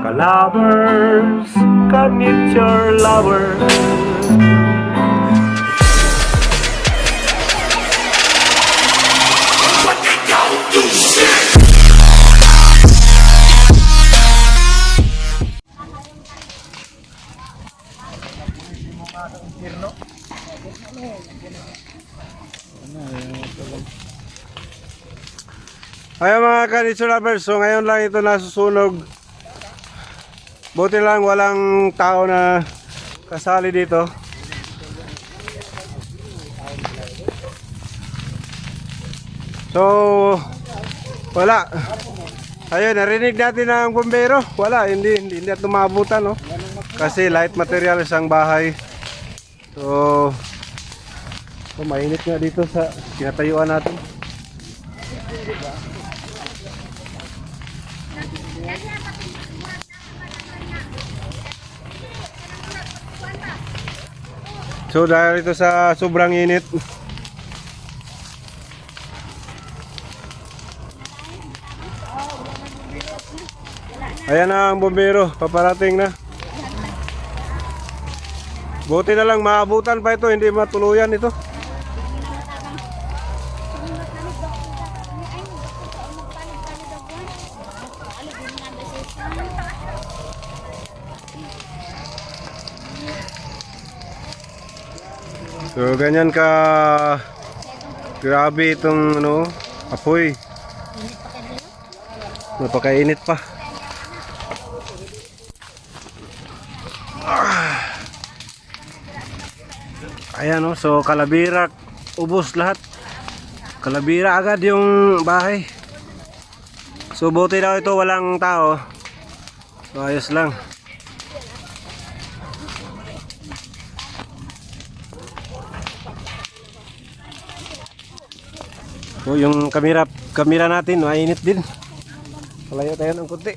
Kalabers, kanit your lover. Ayan mga kanitso lovers, so ngayon lang ito nasusunog. Buti lang walang tao na kasali dito. So, wala. Ayun, narinig natin ang bumbero. Wala, hindi, hindi, hindi at tumabutan, no? Kasi light materials ang bahay. So, so mainit nga dito sa kinatayuan natin. So dahil ito sa sobrang init. Ayan na ang bombero, paparating na. Buti na lang maabutan pa ito, hindi matuluyan ito. So ganyan ka grabe itong ano, apoy. Napakainit pa. Ayan oh, so kalabira ubos lahat. Kalabira agad yung bahay. So buti daw ito walang tao. So ayos lang. So yung kamera kamera natin mainit din. Palayo tayo ng kunti.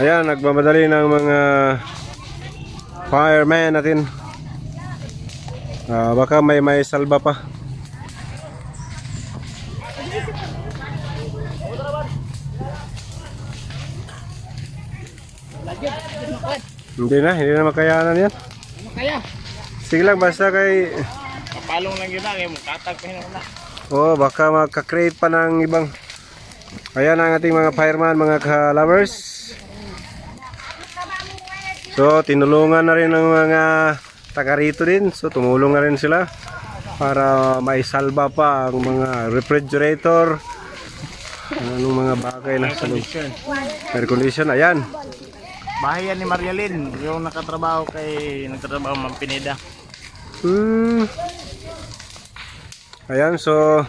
Ayan, nagmamadali ng mga fireman natin. Ah, baka may may salba pa. Hindi na, hindi na makayanan yan. Kaya, Sige lang, basta kay... kapalong lang yun lang, eh, mukatag pa yun na. Oh, baka makakreate pa ng ibang Ayan ang ating mga fireman, mga ka-lovers. So, tinulungan na rin ng mga taga rito din. So, tumulong na rin sila para maisalba pa ang mga refrigerator, anong mga bagay na sa loob. Air condition, ayan. Bahay yan ni Marialyn, yung nakatrabaho kay, nagtatrabaho Ma'am Pineda. Hmm. Ayan, so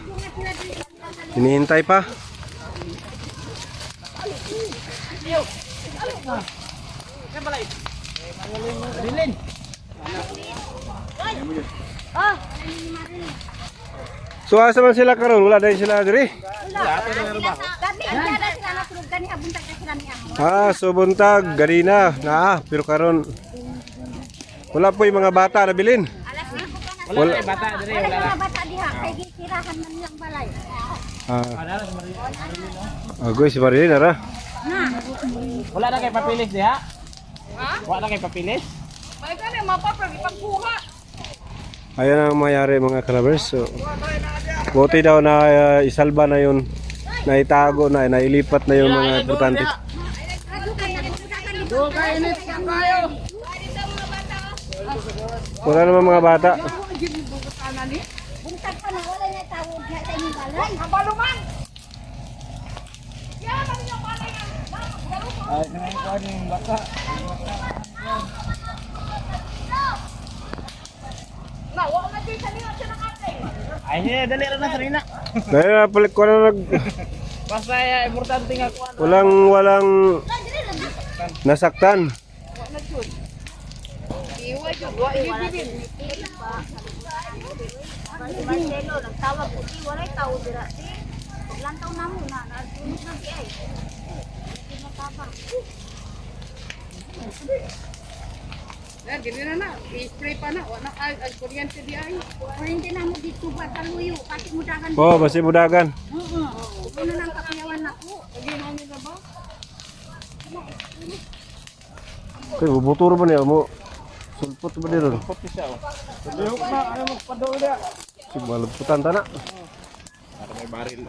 hinihintay pa. So asa man sila karon? Wala dahil sila diri. Ah, so buntag ganina na pero karon wala po yung mga bata na bilin. Alas 5 pa na. Wala na bata dire, Wala wala bata gitirahan man nilang balay. Ah, Wala na si Marialyn. agoy si Marilyn ara. Na. Wala na kay papilis diha? Ha? Wala na kay papilis? Ayan ang mayari mga kalabers. So, buti daw na uh, isalba na yun. Naitago na, nailipat na yung mga importante. Wala naman mga bata. Buntag pa na wala na tawag diha sa inyong balay. Abaluman. Ay, kanay ko yung baka. Ay, siya, dali rin na sarina. Dahil napalit ko na nag... Basta eh, importante nga kuha. Walang, walang nasaktan. Marcelo nagtawag ko di wala tawo dira si. Paglantaw na mo na nagtunog na di ay. Hindi matapang. Yan, gini na na. I-spray pa na. Wala ka, ang kuryente di ay. Kuryente na mo dito ba taluyo kasi mudagan. Oh, basi budagan. Oo. Ano nang kapayawan na ko. Lagi na nila ba? Kay bubuturo ba niya mo? Sulpot ba niya ron? Puti siya oh. Lihok na, ayaw magpadaw niya. Si malagputan ta na. Para may baril.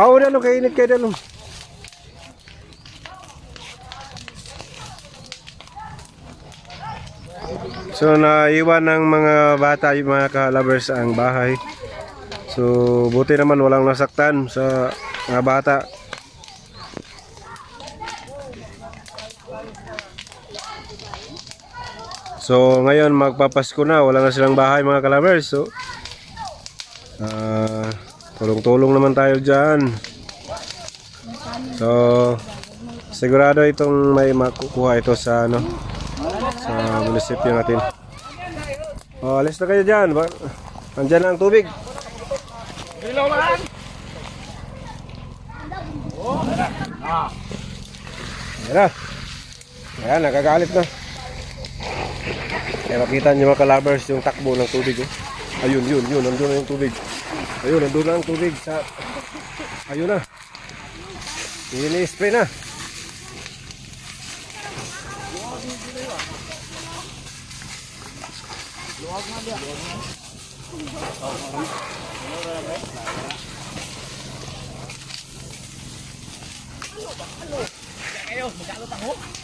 Oo na no kay init kay dalo. So naiwan ng mga bata yung mga ka-lovers ang bahay. So buti naman walang nasaktan sa mga bata. So ngayon magpapasko na, wala na silang bahay mga ka-lovers. So ah, tulong-tulong naman tayo diyan. So sigurado itong may makukuha ito sa ano sa munisipyo natin. Oh, alis na kayo diyan. Andyan na ang tubig. Ayan na. Ayan, nakagalit na. Kaya makita niyo mga kalabers yung takbo ng tubig. Oh. Ayun, yun, yun. Nandun na yung tubig. Ayun, nandun na ang tubig. Sa... Ayun na. Ini-spray na. Caption, caption.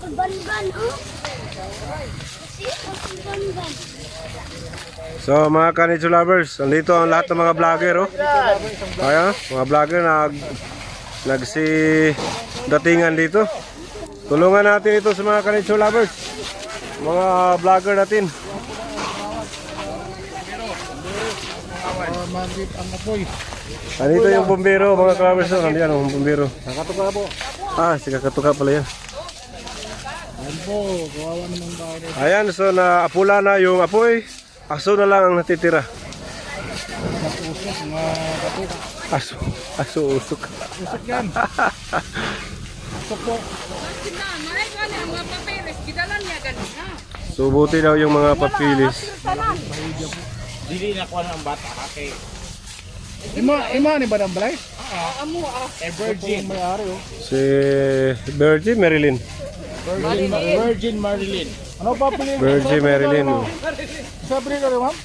Kulban-ban, oh. Kasi, kulban-ban. So mga kanitsu lovers, andito ang lahat ng mga vlogger oh. Kaya, mga vlogger nag nagsi datingan dito. Tulungan natin ito sa mga kanitsu lovers. Mga vlogger natin. Andito yung bombero, mga lovers oh. Nandiyan ang bombero. Nakatuka po. Ah, si kakatuka pala yan. Ayan, so na apula na yung apoy. Aso na lang ang natitira. Aso, aso usok. Usok yan. Usok po. So buti daw yung mga papilis. Dili na kuha ng bata ha kay Ima, ima ni ba ng balay? eh, Virgin. Si Virgin Marilyn. Virgin, Virgin Marilyn. Ano pa pili? Virgin Marilyn. Sabi ka rin ma'am?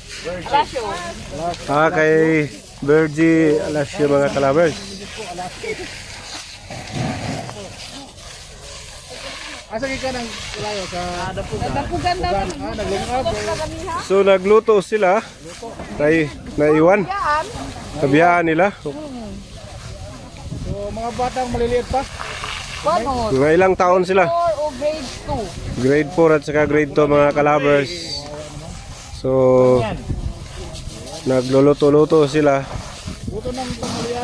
Ah, kay Virgin Alasio mga kalabers. Asa ka ng layo sa Dapugan. Dapugan daw. Ah. So nagluto sila. Kay naiwan. Kabiyaan nila. So mga batang maliliit pa. Mga ilang taon sila. grade 2. Grade 4 at saka grade 2 mga kalabers. So nagluluto-luto sila.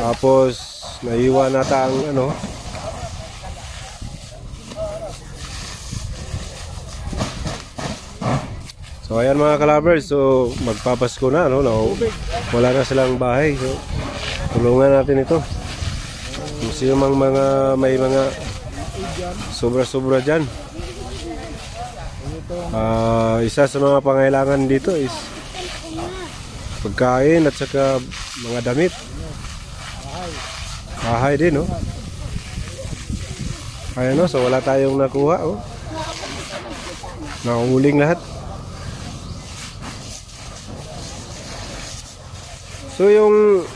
Tapos naiwan nata ang ano. So ayan mga kalabers, so magpapasko na no, no wala na silang bahay. So tulungan natin ito. Sino mang mga may mga sobra-sobra diyan. Ah, isa sa mga pangailangan dito is pagkain at saka mga damit. Bahay din, no? Ayan, no? So, wala tayong nakuha, oh. Nakuhuling lahat. So, yung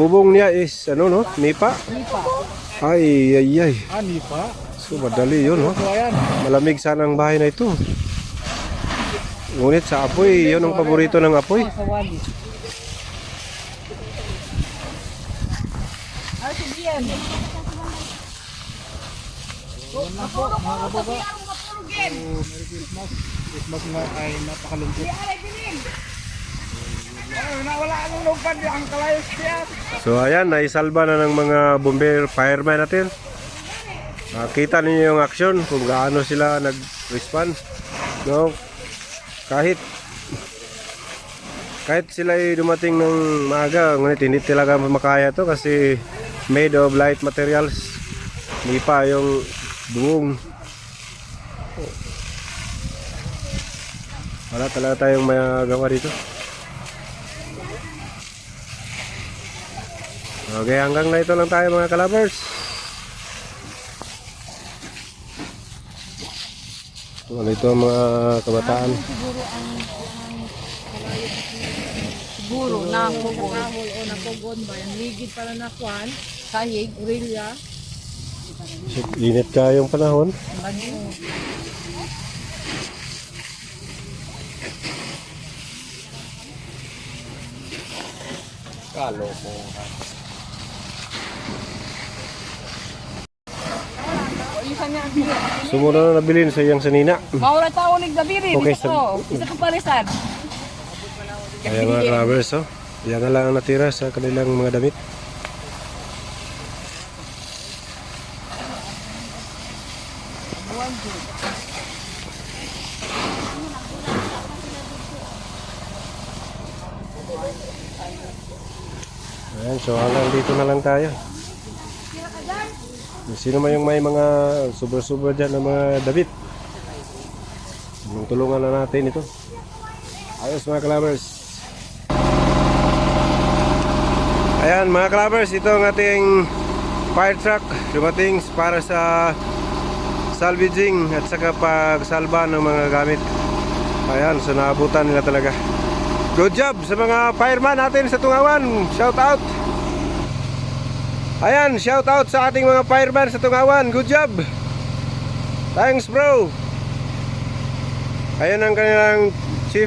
bubong niya is, ano, no? Nipa? Nipa. Ay, ay, ay. Ani pa. So, madali yun, no? Malamig sana ang bahay na ito. Ngunit sa apoy, yun ang paborito ng apoy. Sa wali. Ay, sige yan. Mapuro ko, mapuro Gen. Christmas nga ay napakalungkot. Di aray bilin. So ayan, naisalba na ng mga bomber fireman natin. Nakita niyo yung action kung gaano sila nag-respond. No? Kahit kahit sila ay dumating ng maaga, ngunit hindi talaga makaya to kasi made of light materials. Hindi pa yung buong. Wala talaga tayong magawa dito. Okay, hanggang na ito lang tayo mga kalabers. Ano ito ang mga kabataan? Siguro na pugol. o na pugon ba? Yung ligid para na kwan. Kahig, urilya. Init ka yung panahon. Isa niya bilis. Sumuna na nabilin sa iyang sanina. Maura tao nagdabiri. Okay, Dito ko. Isa ko palisan. Kaya mga kalabers, oh. Yan na lang ang natira sa kanilang mga damit. Ayan, so hanggang dito na lang tayo. Sino man yung may mga sobra-sobra dyan ng mga damit. Tulungan na natin ito. Ayos mga clubbers. Ayan mga clubbers, ito ang ating fire truck dumating para sa salvaging at saka pagsalba ng mga gamit. Ayan, so naabutan nila talaga. Good job sa mga fireman natin sa Tungawan. Shout out. Ayan, shout out sa ating mga fireman sa Tungawan. Good job. Thanks bro. Ayan ang kanilang chief